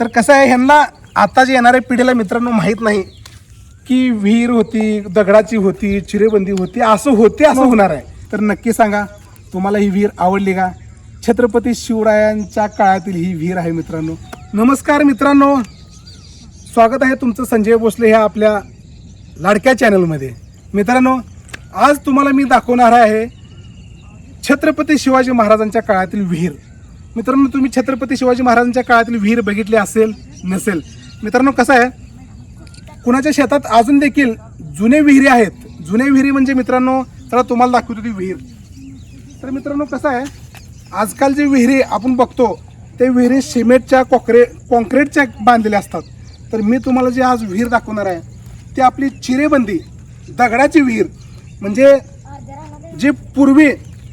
तर कसं आहे ह्यांना आता जे येणाऱ्या पिढीला मित्रांनो माहीत नाही की विहीर होती दगडाची होती चिरेबंदी होती असं होते असं होणार आहे. तर नक्की सांगा तुम्हाला ही विहीर आवडली का? छत्रपती शिवरायांच्या काळातील ही विहीर आहे मित्रांनो. नमस्कार मित्रांनो. स्वागत आहे तुमचं संजय भोसले ह्या आपल्या लाडक्या चॅनलमध्ये. मित्रांनो आज तुम्हाला मी दाखवणार आहे छत्रपती शिवाजी महाराजांच्या काळातील विहीर. मित्रांनो तुम्ही छत्रपती शिवाजी महाराजांच्या काळातील विहीर बघितली असेल नसेल. मित्रांनो कसं आहे? कुणाच्या शेतात अजून देखील जुने विहिरी आहेत? जुने विहिरी म्हणजे मित्रांनो चला तुम्हाला दाखवतो ती विहीर. तर मित्रांनो कसं आहे? आजकाल जे विहिरी आपण बघतो ते विहिरी सिमेंटच्या कॉक्रे कॉन्क्रीटच्या बांधलेल्या असतात. तर मी तुम्हाला जी आज विहीर दाखवणार आहे ती आपली चिरेबंदी दगडाची विहीर. म्हणजे जे पूर्वी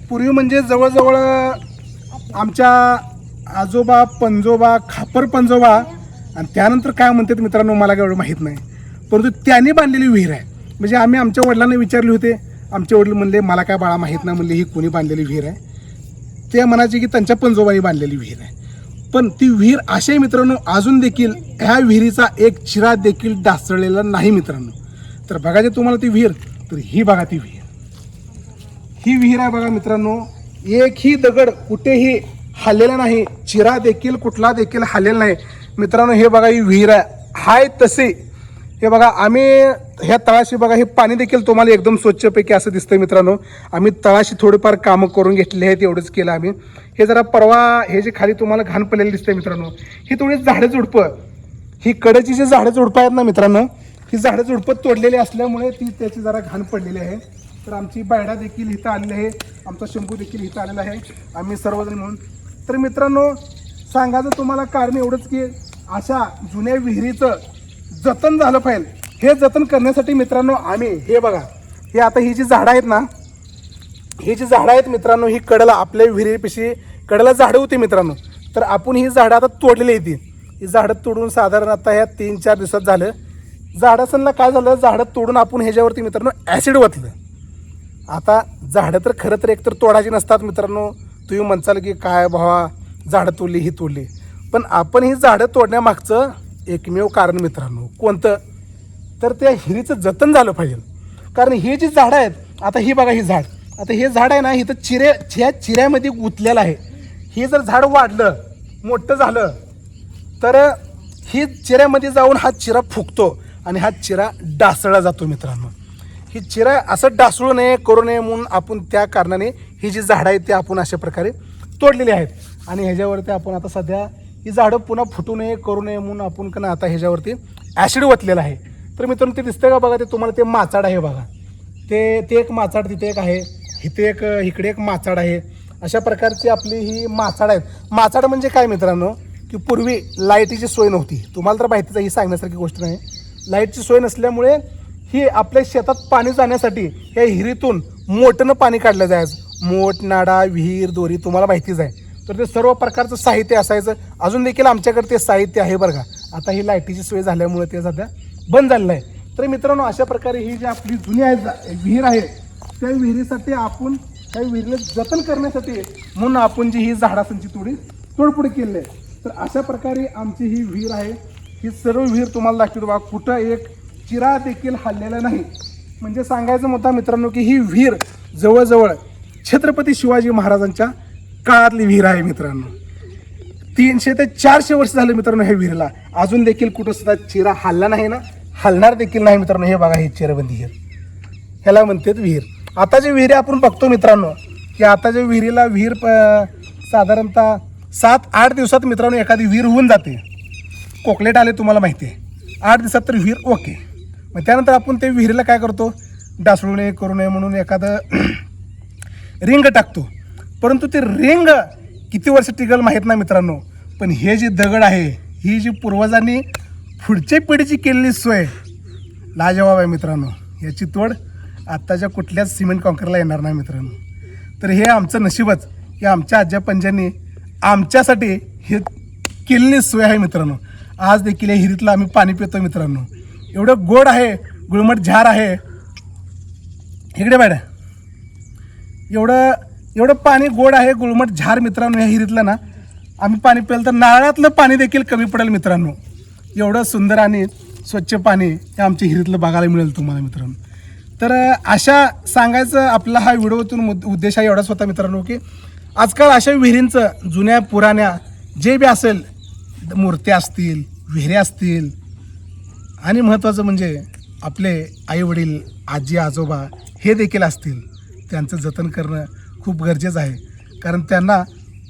पूर्वी म्हणजे जवळजवळ आमच्या आजोबा पंजोबा खापर पंजोबा आणि त्यानंतर काय म्हणतात मित्रांनो मला काय एवढं माहीत नाही. परंतु त्यांनी बांधलेली विहीर आहे. म्हणजे आम्ही आमच्या वडिलांना विचारले होते. आमचे वडील म्हणले मला काय बाळा माहीत नाही. म्हणले ही कोणी बांधलेली विहीर आहे? ते म्हणायचे की त्यांच्या पंजोबांनी बांधलेली विहीर आहे. पण ती विहीर असे मित्रांनो अजून देखील ह्या विहिरीचा एक चिरा देखील डासळलेला नाही मित्रांनो. तर बघायचे तुम्हाला ती विहीर तर ही बघा ती विहीर. ही विहीर आहे बघा मित्रांनो एकही दगड कुठेही हल्लेला नाही चिरा देखील कुठला देखील हल्लेला नाही. मित्रांनो हे बघा ही विहीर आहे. हाय तसे. हे बघा आम्ही ह्या तळाशी बघा हे पाणी देखील तुम्हाला एकदम स्वच्छपैकी असं दिसतंय मित्रांनो. आम्ही तळाशी थोडीफार कामं करून घेतली आहेत एवढंच केलं आम्ही. हे जरा परवा हे जे खाली तुम्हाला घाण पडलेलं दिसतंय मित्रांनो ही थोडी झाडं झुडपं. ही कडची जी झाडं झुडपं आहेत ना मित्रांनो ही झाडं झुडपं तोडलेली असल्यामुळे ती त्याची जरा घाण पडलेली आहे. तर आमची बायडा देखील इथं आलेली आहे. आमचा शंभू देखील इथं आलेला आहे. आम्ही सर्वजण म्हणून तर मित्रांनो सांगायचं तुम्हाला कारण एवढंच की अशा जुन्या विहिरीचं जतन झालं पाहिजे. हे जतन करण्यासाठी मित्रांनो आम्ही हे बघा हे आता ही जी झाडं आहेत ना ही जी झाडं आहेत मित्रांनो ही कडला आपल्या विहिरीपाशी कडला झाडं होती मित्रांनो. तर आपण ही झाडं आता तोडलेली होती ही झाडं तोडून साधारण आता ह्या तीन चार दिवसात झालं. झाडासनला काय झालं? झाडं तोडून आपण ह्याच्यावरती मित्रांनो ॲसिड वतलं. आता झाडं तर खरं तर एकतर तोडायची नसतात मित्रांनो. तुम्ही म्हणचाल की काय भावा झाडं तोडली ही तोडली. पण आपण ही झाडं तोडण्यामागचं एकमेव कारण मित्रांनो कोणतं? तर त्या हिरीचं जतन झालं पाहिजे. कारण ही जी झाडं आहेत आता ही बघा ही झाड. आता हे झाड आहे ना इथं चिरे ह्या चिऱ्यामध्ये गुंतलेलं आहे. हे जर झाड वाढलं मोठं झालं तर ही चिऱ्यामध्ये जाऊन हा चिरा फुगतो आणि हा चिरा डासळला जातो मित्रांनो. ही चिरा असं डासळू नये करू नये म्हणून आपण त्या कारणाने ही जी झाडं आहेत ती आपण अशा प्रकारे तोडलेली आहेत. आणि ह्याच्यावरती आपण आता सध्या ही झाडं पुन्हा फुटू नये करू नये म्हणून आपण का ना आता ह्याच्यावरती ॲसिड वतलेलं आहे. तर मित्रांनो ते दिसतं का बघा ते तुम्हाला ते माचाड आहे बघा. ते ते एक माचाड तिथे एक आहे इथे एक इकडे एक माचाड आहे. अशा प्रकारची आपली ही माचाड आहेत. माचाड म्हणजे काय मित्रांनो? की पूर्वी लाईटीची सोय नव्हती. तुम्हाला तर माहितीच आहे ही सांगण्यासारखी गोष्ट नाही. लाईटची सोय नसल्यामुळे ही आपल्या शेतात पाणी जाण्यासाठी या हिरीतून मोठनं पाणी काढलं जायचं. मोठ नाडा विहीर दोरी तुम्हाला माहितीच आहे. तर ते सर्व प्रकारचं साहित्य असायचं. अजून देखील आमच्याकडे ते साहित्य आहे बरं का. आता ही लाईटीची सोय झाल्यामुळे ते सध्या बंद झालेलं आहे. तर मित्रांनो अशा प्रकारे ही जी आपली जुनी आहे जा- विहीर आहे त्या विहिरीसाठी आपण त्या विहिरीला जतन करण्यासाठी म्हणून आपण जी ही झाडासांची थोडी तोडपुड केलेली आहे. तर अशा प्रकारे आमची ही विहीर आहे. ही सर्व विहीर तुम्हाला दाखवतो बा कुठं एक चिरा देखील हल्लेला नाही. म्हणजे सांगायचं मुद्दा मित्रांनो की ही विहीर जवळजवळ छत्रपती शिवाजी महाराजांच्या काळातली विहीर आहे मित्रांनो. तीनशे ते चारशे वर्ष झाले मित्रांनो हे विहिरीला अजून देखील कुठं सुद्धा चिरा हल्ला नाही ना? हलणार देखील नाही मित्रांनो. हे बघा ही चिरबंदी विहीर ह्याला म्हणतात विहीर आता जे विहिरी आपण बघतो मित्रांनो की आता जे विहिरीला विहीर प- साधारणतः सात आठ दिवसात मित्रांनो एखादी विहीर होऊन जाते. कोकलेट आले तुम्हाला माहिती आहे. आठ दिवसात तर विहीर ओके. मग त्यानंतर आपण ते विहिरीला काय करतो? डासळू नये करू नये म्हणून एखादं रिंग टाकतो. परंतु ते रिंग किती वर्ष टिकल माहीत नाही मित्रांनो पण हे जे दगड आहे ही जी पूर्वजांनी पुढच्या पिढीची केलेली सोय लाजवाब आहे मित्रांनो. याची तोड आत्ताच्या कुठल्याच सिमेंट कॉन्क्रीटला येणार नाही मित्रांनो. तर हे आमचं नशीबच की आमच्या आज्या पंजांनी आमच्यासाठी हे केलेली सोय आहे मित्रांनो. आज देखील या हिरीतलं आम्ही पाणी पितो मित्रांनो. एवढं गोड आहे गुळमट झार आहे. इकडे मॅडम एवढं एवढं पाणी गोड आहे गुळमट झार मित्रांनो या हिरीतलं ना आम्ही पाणी प्यायलं तर नारळातलं पाणी देखील कमी पडेल मित्रांनो. एवढं सुंदर आणि स्वच्छ पाणी हे आमच्या हिरीतलं बघायला मिळेल तुम्हाला मित्रांनो. तर अशा सांगायचं आपला हा व्हिडिओतून मुद- उद्देश हा एवढाच होता मित्रांनो की आजकाल अशा विहिरींचं जुन्या पुराण्या जे बी असेल मूर्त्या असतील विहिऱ्या असतील आणि महत्त्वाचं म्हणजे आपले आईवडील आजी आजोबा हे देखील असतील. त्यांचं जतन करणं खूप गरजेचं आहे. कारण त्यांना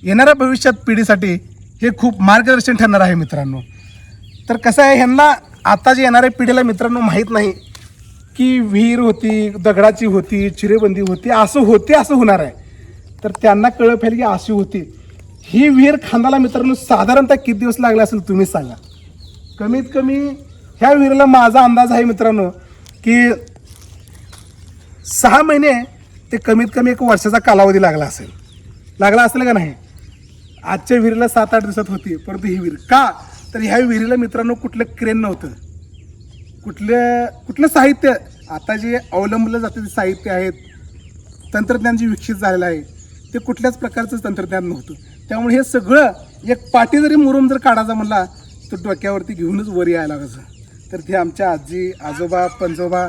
येणाऱ्या भविष्यात पिढीसाठी हे खूप मार्गदर्शन ठरणार आहे मित्रांनो. तर कसं आहे ह्यांना आता जे येणाऱ्या पिढीला मित्रांनो माहीत नाही की विहीर होती दगडाची होती चिरेबंदी होती असं होते असं होणार आहे. तर त्यांना कळलं पाहिजे की अशी होती. ही विहीर खांदाला मित्रांनो साधारणतः किती दिवस लागला असेल तुम्ही सांगा. कमीत कमी ह्या विहिरीला माझा अंदाज आहे मित्रांनो की सहा महिने ते कमीत कमी एक वर्षाचा कालावधी लागला असेल. लागला असेल का नाही? आजच्या विहिरीला सात आठ दिवसात होती परंतु ही विहीर का? तर ह्या विहिरीला मित्रांनो कुठलं क्रेन नव्हतं. कुठलं कुठलं साहित्य? आता जे अवलंबलं जातं ते साहित्य आहेत. तंत्रज्ञान जे विकसित झालेलं आहे ते कुठल्याच प्रकारचं तंत्रज्ञान नव्हतं. त्यामुळे हे सगळं एक पाठी जरी मुरुम जर काढायचा म्हणला तर डोक्यावरती घेऊनच वर यायला लागायचं. तर ते आमच्या आजी आजोबा पंजोबा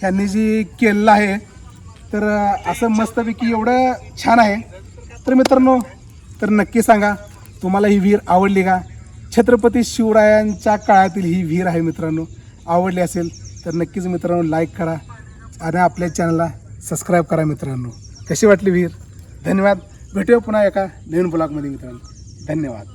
ह्यांनी जी केलेलं आहे तर असं मस्तपैकी एवढं छान आहे. तर मित्रांनो तर नक्की सांगा तुम्हाला ही विहीर आवडली का? छत्रपती शिवरायांच्या काळातील ही विहीर आहे मित्रांनो आवडली असेल तर नक्कीच मित्रांनो लाईक करा आणि आपल्या चॅनलला सबस्क्राईब करा मित्रांनो. कशी वाटली विहीर? धन्यवाद. भेटूया पुन्हा एका नवीन ब्लॉगमध्ये मित्रांनो. धन्यवाद.